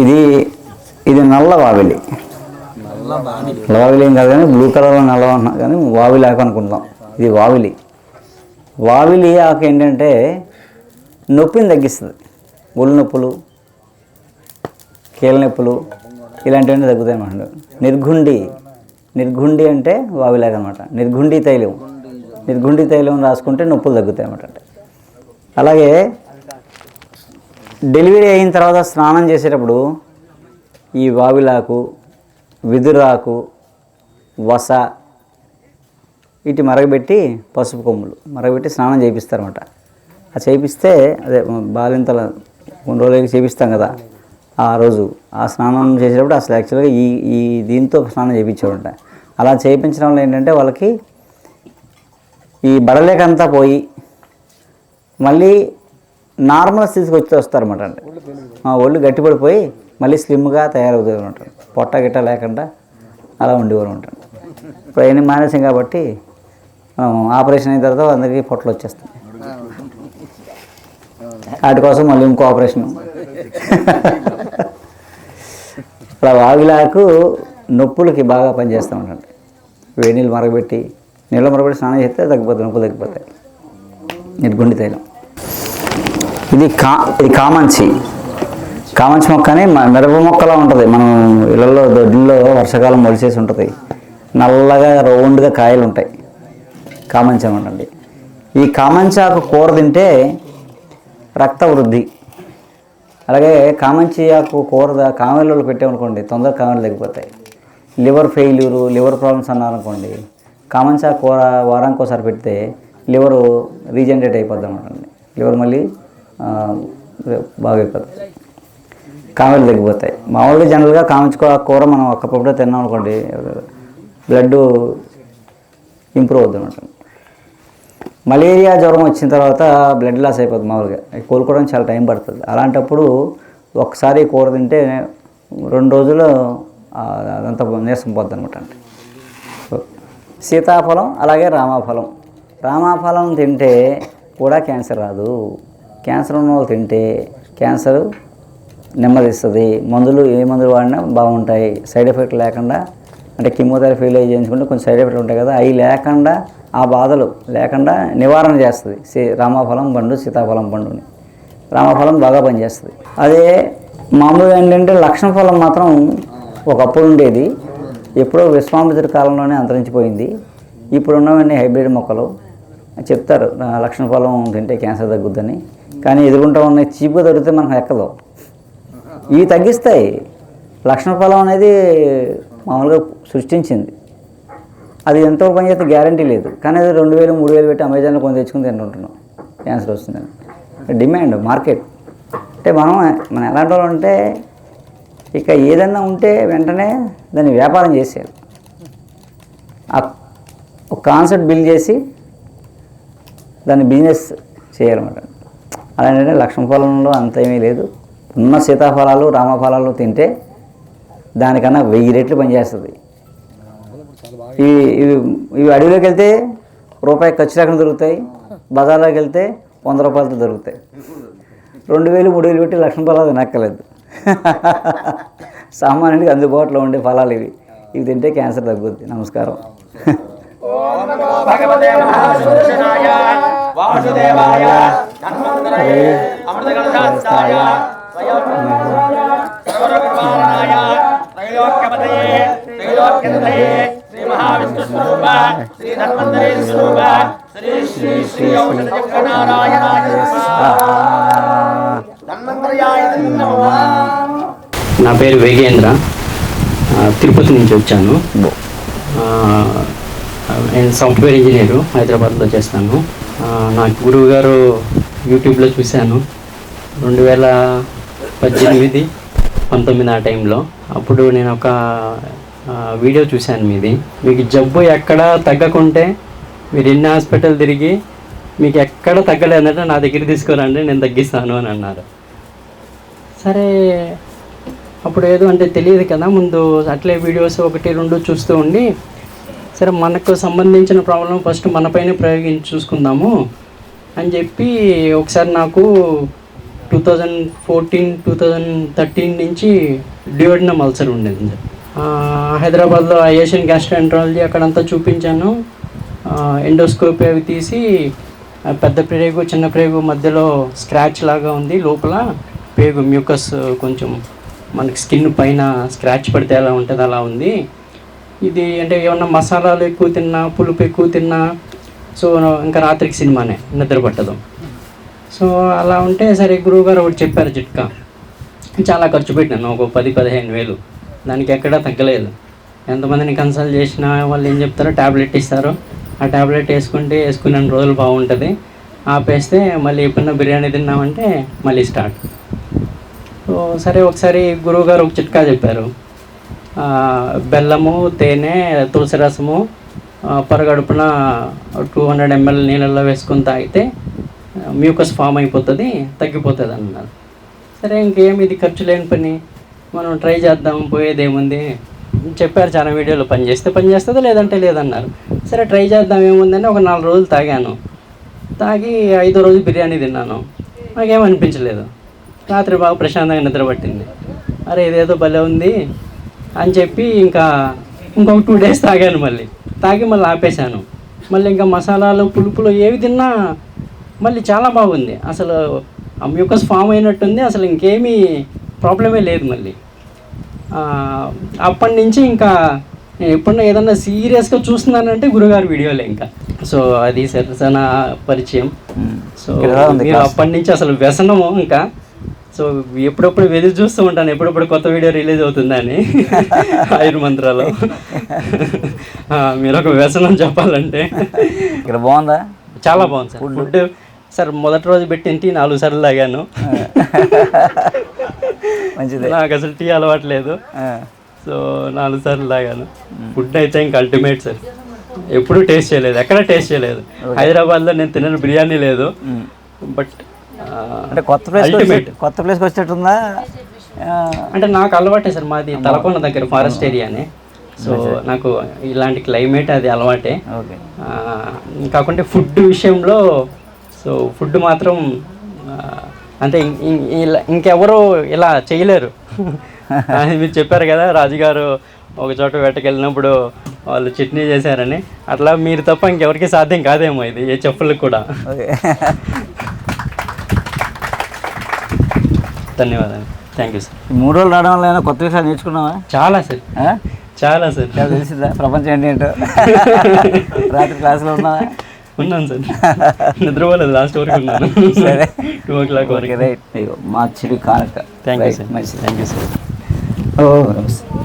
ఇది ఇది నల్ల వావిలి. నల్ల వావిలి ఏం కాదు కానీ బ్లూ కలర్లో నల్ల అన్నా కానీ వావిలి ఆకు అనుకుందాం ఇది వావిలి. వావిలి ఆకు ఏంటంటే నొప్పిని తగ్గిస్తుంది. ఒళ్ళు నొప్పులు కీళ్ళ నొప్పులు ఇలాంటివన్నీ తగ్గుతాయి అన్నమాట. నిర్గుండి నిర్గుండి అంటే వావిలాగా అనమాట నిర్గుండి తైలం. నిర్గుండి తైలం రాసుకుంటే నొప్పులు తగ్గుతాయి అన్నమాట. అలాగే డెలివరీ అయిన తర్వాత స్నానం చేసేటప్పుడు ఈ వావిలాకు విదురాకు వస వీటి మరగబెట్టి పసుపు కొమ్ములు మరగబెట్టి స్నానం చేయిస్తారన్నమాట. ఆ చేయిస్తే అదే బాలింతల కొన్ని రోజులకి చేపిస్తాం కదా ఆ రోజు ఆ స్నానం చేసేటప్పుడు అసలు యాక్చువల్గా ఈ ఈ దీంతో స్నానం చేయించేవాడంట అలా చేయించడం వల్ల ఏంటంటే వాళ్ళకి ఈ బడలేకంతా పోయి మళ్ళీ నార్మల్ స్థితికి వచ్చి వస్తారన్నమాట అండి. ఒళ్ళు గట్టిపడిపోయి మళ్ళీ స్లిమ్గా తయారవుతుంది అనమాట పొట్ట గిట్ట లేకుండా అలా ఉండేవారు ఉంటారు ఇప్పుడు అవన్నీ మానేసాం కాబట్టి ఆపరేషన్ అయిన తర్వాత అందరికీ పొట్టలు వచ్చేస్తాయి వాటి కోసం మళ్ళీ ఇంకో ఆపరేషన్. ఇప్పుడు వావిలాకు నొప్పులకి బాగా పనిచేస్తూ ఉంటుంది వేడి నీళ్ళు మరగబెట్టి నీళ్ళు మరగబెట్టి స్నానం చేస్తే తగ్గిపోతాయి నొప్పులు తగ్గిపోతాయి. నిర్గుండి తైలం. ఇది కా ఇది కామంచి. కామంచి మొక్క అని మిరప మొక్కలా ఉంటుంది. మనం ఇళ్ళల్లో దొడ్లలో వర్షాకాలం మొలిచేసి ఉంటుంది. నల్లగా రౌండ్గా కాయలు ఉంటాయి కామంచి అనమాట ఈ కామంచి ఆకు కూర తింటే రక్త వృద్ధి అలాగే కామంచి ఆకు కూర కామెలలో పెట్టామనుకోండి తొందరగా కామెలు తగ్గిపోతాయి లివర్ ఫెయిల్యూరు లివర్ ప్రాబ్లమ్స్ అన్నారనుకోండి కామంచి ఆకు కూర వారానికి ఒకసారి పెడితే లివరు రీజనరేట్ అయిపోద్ది అనమాట లివర్ మళ్ళీ ఆ, బాగా అయిపోతుంది కామెలు తగ్గిపోతాయి. మామూలుగా జనరల్గా కామంచి కూర మనం ఒక్కప్పుడు తిన్నాం అనుకోండి బ్లడ్ ఇంప్రూవ్ అవుతుంది అనమాట మలేరియా జ్వరం వచ్చిన తర్వాత బ్లడ్ లాస్ అయిపోతుంది మామూలుగా. కోలుకోవడానికి చాలా టైం పడుతుంది. అలాంటప్పుడు ఒకసారి కూర తింటే రెండు రోజులు అదంతా నీరసం పోద్ది అనమాట అంటే. సీతాఫలం అలాగే రామాఫలం. రామాఫలం తింటే కూడా క్యాన్సర్ రాదు. క్యాన్సర్ ఉన్న వాళ్ళు తింటే క్యాన్సర్ నెమ్మదిస్తుంది. మందులు ఏ మందులు వాడినా బాగుంటాయి. సైడ్ ఎఫెక్ట్ లేకుండా అంటే కిమోథెరపీ చేయించుకుంటే కొంచెం సైడ్ ఎఫెక్ట్ ఉంటాయి కదా అవి లేకుండా ఆ బాధలు లేకుండా నివారణ చేస్తుంది. సీ రామఫలం పండు సీతాఫలం పండుని. రామఫలం బాగా పనిచేస్తుంది. అదే మామూలుగా ఏంటంటే లక్షణ ఫలం మాత్రం ఒకప్పుడు ఉండేది. ఎప్పుడో విశ్వామిత్ర కాలంలోనే అంతరించిపోయింది. ఇప్పుడు ఉన్నవన్నీ హైబ్రిడ్ మొక్కలు. చెప్తారు లక్ష్మణ లక్షణ ఫలం తింటే క్యాన్సర్ తగ్గుద్దని. కానీ ఎదురుకుంటా ఉన్నాయి చీప్గా దొరికితే మనకు ఎక్కదు. ఇవి తగ్గిస్తాయి. లక్షణ ఫలం అనేది మామూలుగా సృష్టించింది. అది ఎంతో పని చేస్తే గ్యారంటీ లేదు. కానీ అది రెండు వేలు మూడు వేలు పెట్టి అమెజాన్లో కొని తెచ్చుకుని తింటుంటున్నాం. క్యాన్సర్ వస్తుందని. Demand market. అంటే మనం మనం ఎలాంటి వాళ్ళు అంటే ఇక ఏదన్నా ఉంటే వెంటనే దాన్ని వ్యాపారం చేసేయాలి. ఆ ఒక కాన్సెప్ట్ బిల్డ్ చేసి దాన్ని బిజినెస్ చేయాలన్నమాట. అలాంటి లక్ష్మ ఫలంలో అంత ఏమీ లేదు. ఉన్న సీతాఫలాలు రామఫలాలు తింటే దానికన్నా వెయ్యి రెట్లు పనిచేస్తుంది. ఈ ఇవి ఇవి అడవిలోకి వెళ్తే రూపాయి ఖర్చు లేకుండా దొరుకుతాయి. బజార్లోకి వెళ్తే వంద రూపాయలతో దొరుకుతాయి. రెండు వేలు మూడు వేలు పెట్టి లక్ష ఫలాలు నక్కలేదు సామాన్యుడికి అందుబాటులో ఉండే ఫలాలు ఇవి. ఇవి తింటే క్యాన్సర్ తగ్గుద్ది. నమస్కారం. వాసుదేవాయ. త్రైలోక్యపతయే త్రైలోక్యతయే శ్రీ మహావిష్ణు స్వరూప శ్రీ స్వరూప శ్రీ శ్రీ శ్రీ ఔషధ ధన్వంతరయాయ నా పేరు వేగేంద్ర. తిరుపతి నుంచి వచ్చాను. నేను సాఫ్ట్వేర్ ఇంజనీరు హైదరాబాద్లో చేస్తాను. నా గురువు గారు యూట్యూబ్లో చూశాను. రెండు వేల పద్దెనిమిది పంతొమ్మిది ఆ టైంలో. అప్పుడు నేను ఒక వీడియో చూశాను మీది. మీకు జబ్బు ఎక్కడ తగ్గకుంటే మీరు ఎన్ని హాస్పిటల్ తిరిగి మీకు ఎక్కడ తగ్గలేదంటే నా దగ్గర తీసుకురండి నేను తగ్గిస్తాను అని అన్నారు. సరే అప్పుడు ఏదో అంటే తెలియదు కదా ముందు అట్లే వీడియోస్ ఒకటి రెండు చూస్తూ ఉండి సరే మనకు సంబంధించిన ప్రాబ్లం ఫస్ట్ మనపైనే ప్రయోగించి చూసుకుందాము. అని చెప్పి ఒకసారి నాకు two thousand fourteen two thousand thirteen నుంచి డియోడినమ్ అల్సర్ ఉండేది. హైదరాబాద్లో ఏషియన్ గ్యాస్ట్రాంట్రాలజీ అక్కడంతా చూపించాను. ఎండోస్కోపీ అవి తీసి పెద్ద ప్రేగు చిన్న ప్రేగు మధ్యలో స్క్రాచ్ లాగా ఉంది. లోపల పేగు మ్యూకస్ కొంచెం మనకి స్కిన్ పైన స్క్రాచ్ పడితే ఎలా ఉంటుంది అలా ఉంది. ఇది అంటే ఏమన్నా మసాలాలు ఎక్కువ తిన్నా పులుపు ఎక్కువ తిన్నా సో ఇంకా రాత్రికి సినిమానే నిద్ర పట్టదు. సో అలా ఉంటే సరే గురువు గారు ఒకటి చెప్పారు చిట్కా. చాలా ఖర్చు పెట్టాను ఒక పది పదిహేను వేలు. దానికి ఎక్కడా తగ్గలేదు. ఎంతమందిని కన్సల్ట్ చేసినా వాళ్ళు ఏం చెప్తారో ట్యాబ్లెట్ ఇస్తారు. ఆ ట్యాబ్లెట్ వేసుకుంటే వేసుకున్న రోజులు బాగుంటుంది. ఆపేస్తే మళ్ళీ ఎప్పుడన్నా బిర్యానీ తిన్నామంటే మళ్ళీ స్టార్ట్ సో సరే ఒకసారి గురువుగారు ఒక చిట్కా చెప్పారు. బెల్లము తేనె తులసి రసము పరగడుపున టూ హండ్రెడ్ ఎంఎల్ నీళ్ళల్లో వేసుకుని తాగితే మ్యూకస్ ఫామ్ అయిపోతుంది తగ్గిపోతుంది అన్నారు. సరే ఇంకేం ఇది ఖర్చు లేని పని? మనం ట్రై చేద్దాం పోయేదేముంది? చెప్పారు చాలా వీడియోలో పని చేస్తే పని లేదంటే లేదన్నారు. సరే ట్రై చేద్దాం ఏముందని ఒక నాలుగు రోజులు తాగాను. తాగి ఐదో రోజు బిర్యానీ తిన్నాను. నాకేం అనిపించలేదు రాత్రి బాగా ప్రశాంతంగా నిద్ర పట్టింది. అరే ఇదేదో భలే ఉంది అని చెప్పి ఇంకా ఇంకొక టూ డేస్ తాగాను మళ్ళీ. తాగి మళ్ళీ ఆపేశాను. మళ్ళీ ఇంకా మసాలాలు పులుపులు ఏవి తిన్నా మళ్ళీ చాలా బాగుంది. అసలు మ్యూకస్ ఫామ్ అయినట్టుంది. అసలు ఇంకేమీ ప్రాబ్లమే లేదు మళ్ళీ. అప్పటి నుంచి ఇంకా నేను ఎప్పుడన్నా ఏదన్నా సీరియస్గా చూస్తున్నానంటే గురుగారు వీడియోలే ఇంకా. సో అది సరసన పరిచయం. సో. అప్పటి నుంచి అసలు వ్యసనము ఇంకా. సో ఎప్పుడప్పుడు ఎదురు చూస్తూ ఉంటాను. ఎప్పుడప్పుడు కొత్త వీడియో రిలీజ్ అవుతుందని ఆయుర్ మంత్రాలు. మీరు ఒక వ్యసనం చెప్పాలంటే. ఇక్కడ బాగుందా? చాలా బాగుంది సార్. ఫుడ్ సార్ మొదటి రోజు పెట్టిన టీ నాలుగు సార్లు తాగాను. మంచిదే. నాకు అసలు టీ అలవాట్లేదు ఆ, సో నాలుగు సార్లు తాగాను. ఫుడ్ అయితే ఇంకా అల్టిమేట్ సార్. ఎప్పుడూ టేస్ట్ చేయలేదు. ఎక్కడ టేస్ట్ చేయలేదు. హైదరాబాద్లో నేను తినని బిర్యానీ లేదు. బట్ అంటే కొత్త ప్లేస్ కొత్త ప్లేస్కి వచ్చేటట్టుందా? ఆ, అంటే నాకు అలవాటే సార్ మాది తలకొండ దగ్గర ఫారెస్ట్ ఏరియానే సో నాకు ఇలాంటి క్లైమేట్ అది అలవాటే. కాకుంటే ఫుడ్ విషయంలో సో ఫుడ్ మాత్రం అంటే ఇంకెవరు ఇలా చేయలేరు. మీరు చెప్పారు కదా రాజుగారు ఒక చోట వేటకెళ్ళినప్పుడు వాళ్ళు చట్నీ చేశారని. అట్లా మీరు తప్ప ఇంకెవరికి సాధ్యం కాదేమో ఇది ఏ చెప్పులకు కూడా. ధన్యవాదాలు. థ్యాంక్ యూ సార్ మూడు రోజులు రావడం వల్ల కొత్త విషయాలు నేర్చుకున్నావా? చాలా సార్? చాలా సార్ తెలిసిందా? ప్రపంచం ఏంటి ఏంటో? రాత్రి క్లాస్లో ఉన్నావా? ఉన్నాను సార్ నిద్రపోలేదు లాస్ట్ వరకు ఉన్నాను. సరే. టూ ఓ క్లాక్ వరకు రైట్. మా చిరు కానుక. థ్యాంక్ యూ సార్ మంచిది. థ్యాంక్ యూ సార్ ఓ నమస్తే.